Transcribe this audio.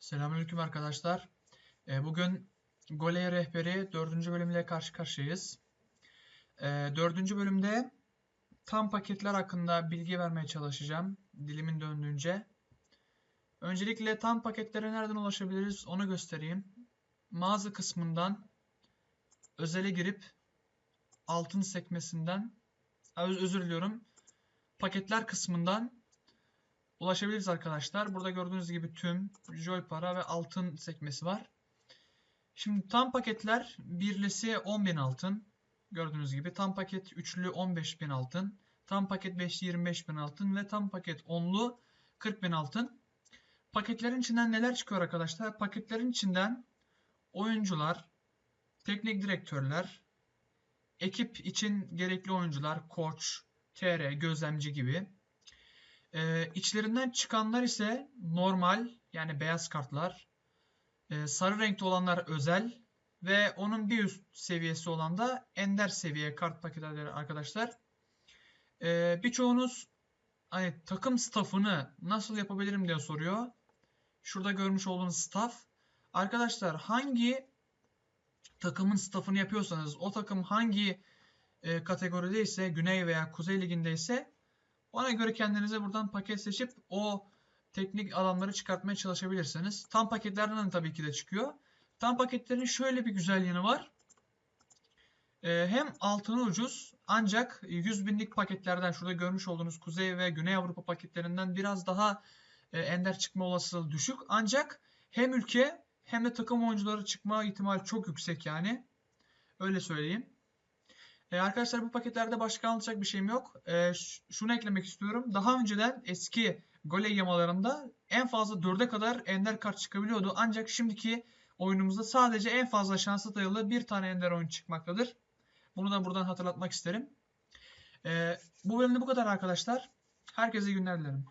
Selamünaleyküm arkadaşlar. Ee, Bugün Goley Rehberi 4. bölümle karşı karşıyayız. Ee, 4. bölümde tam paketler hakkında bilgi vermeye çalışacağım dilimin döndüğünce. Öncelikle tam paketlere nereden ulaşabiliriz onu göstereyim. Mağaza kısmından özele girip altın sekmesinden özür diliyorum. Paketler kısmından ulaşabiliriz arkadaşlar. Burada gördüğünüz gibi tüm, Joy para ve altın sekmesi var. Şimdi tam paketler birlisi 10.000 altın. Gördüğünüz gibi tam paket üçlü 15.000 altın. Tam paket beşli 25.000 altın ve tam paket onlu 40.000 altın. Paketlerin içinden neler çıkıyor arkadaşlar? Paketlerin içinden oyuncular, teknik direktörler, ekip için gerekli oyuncular, koç, TR, gözlemci gibi. Ee, içlerinden çıkanlar ise normal yani beyaz kartlar, Ee, sarı renkte olanlar özel ve onun bir üst seviyesi olan da ender seviye kart paketleri arkadaşlar. Ee, birçoğunuz hani takım staffını nasıl yapabilirim diye soruyor. Şurada görmüş olduğunuz staff. Arkadaşlar hangi takımın staffını yapıyorsanız o takım hangi e, kategorideyse Güney veya Kuzey Ligi'ndeyse ona göre kendinize buradan paket seçip o teknik alanları çıkartmaya çalışabilirsiniz. Tam paketlerden de tabii ki de çıkıyor. Tam paketlerin şöyle bir güzel yanı var. Ee, hem altını ucuz ancak 100 binlik paketlerden şurada görmüş olduğunuz Kuzey ve Güney Avrupa paketlerinden biraz daha e, ender çıkma olasılığı düşük. Ancak hem ülke hem de takım oyuncuları çıkma ihtimali çok yüksek yani. Öyle söyleyeyim. E, arkadaşlar bu paketlerde başka anlatacak bir şeyim yok. E, şunu eklemek istiyorum. Daha önceden eski Goley yamalarında en fazla 4'e kadar ender kart çıkabiliyordu. Ancak şimdiki oyunumuzda sadece en fazla şansa dayalı bir tane ender oyun çıkmaktadır. Bunu da buradan hatırlatmak isterim. E, bu bölümde bu kadar arkadaşlar. Herkese günler dilerim.